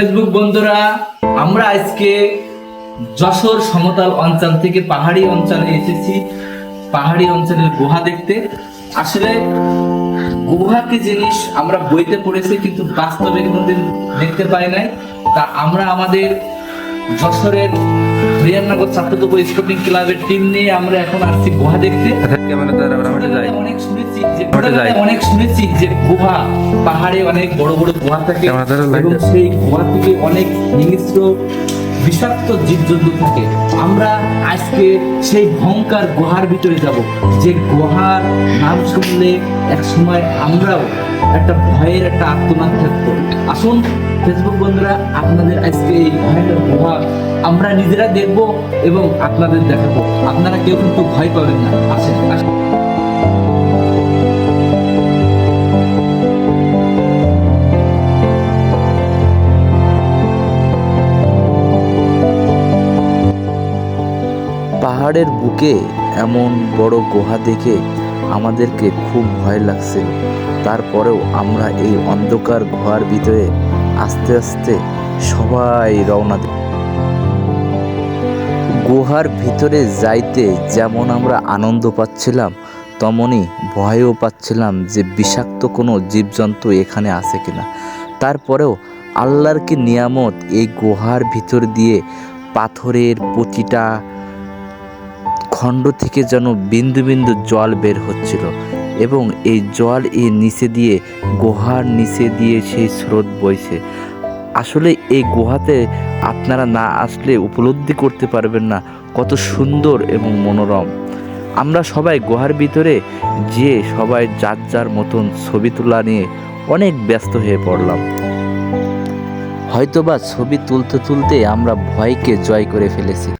Facebook বন্ধুরা, আমরা আজকে যশোর সমতল অঞ্চল থেকে পাহাড়ি অঞ্চলে এসেছি। পাহাড়ি অঞ্চলের গুহা দেখতে। আসলে গুহা কি জিনিস আমরা বইতে পড়েছি, কিন্তু বাস্তবে কোনোদিন দেখতে পাই নাই। তা আমরা আমাদের যশোরের হরিয়ানগর ছাত্রদুপ স্পোর্টিং ক্লাবের টিম নিয়ে আমরা এখন আসছি গুহা দেখতে। ক্যামেরা দ্বারা শুনেছি অনেক শুনেছি যে গুহা পাহাড়ে অনেক বড় বড় গুহা থাকে এবং সেই গুহা থেকে অনেক হিংস্র বিষাক্ত জীবজন্তু থাকে। আমরা আজকে সেই ভয়ঙ্কর গুহার ভিতরে যাব। যে গুহার নাম শুনলে এক সময় আমরাও একটা ভয়ের একটা আত্মনাদ থাকতো আসুন ফেসবুক বন্ধুরা আপনাদের আজকে এই ভয়ঙ্কর গুহা আমরা নিজেরা দেখব এবং আপনাদের দেখাবো। আপনারা কেউ কিন্তু ভয় পাবেন না। আসেন আসেন। পাহাড়ের বুকে এমন বড় গুহা দেখে আমাদেরকে খুব ভয় লাগছে। তারপরেও আমরা এই অন্ধকার গুহার ভিতরে আস্তে আস্তে সবাই রওনা দিই গুহার ভিতরে যাইতে যেমন আমরা আনন্দ পাচ্ছিলাম, তেমনই ভয়ও পাচ্ছিলাম যে বিষাক্ত কোনো জীবজন্তু এখানে আছে কিনা। তারপরেও আল্লাহর কি নিয়ামত এই গুহার ভিতর দিয়ে পাথরের প্রতিটা খণ্ড থেকে যেন বিন্দু বিন্দু জল বের হচ্ছিল এবং এই জল এই নিচে দিয়ে, গুহার নিচে দিয়ে সেই স্রোত বইছে। আসলে এই গুহাতে আপনারা না আসলে উপলব্ধি করতে পারবেন না, কত সুন্দর এবং মনোরম। আমরা সবাই গুহার ভিতরে যে সবাই যার যার মতন ছবি তোলা নিয়ে অনেক ব্যস্ত হয়ে পড়লাম। হয়তোবা ছবি তুলতে তুলতে আমরা ভয়কে জয় করে ফেলেছি।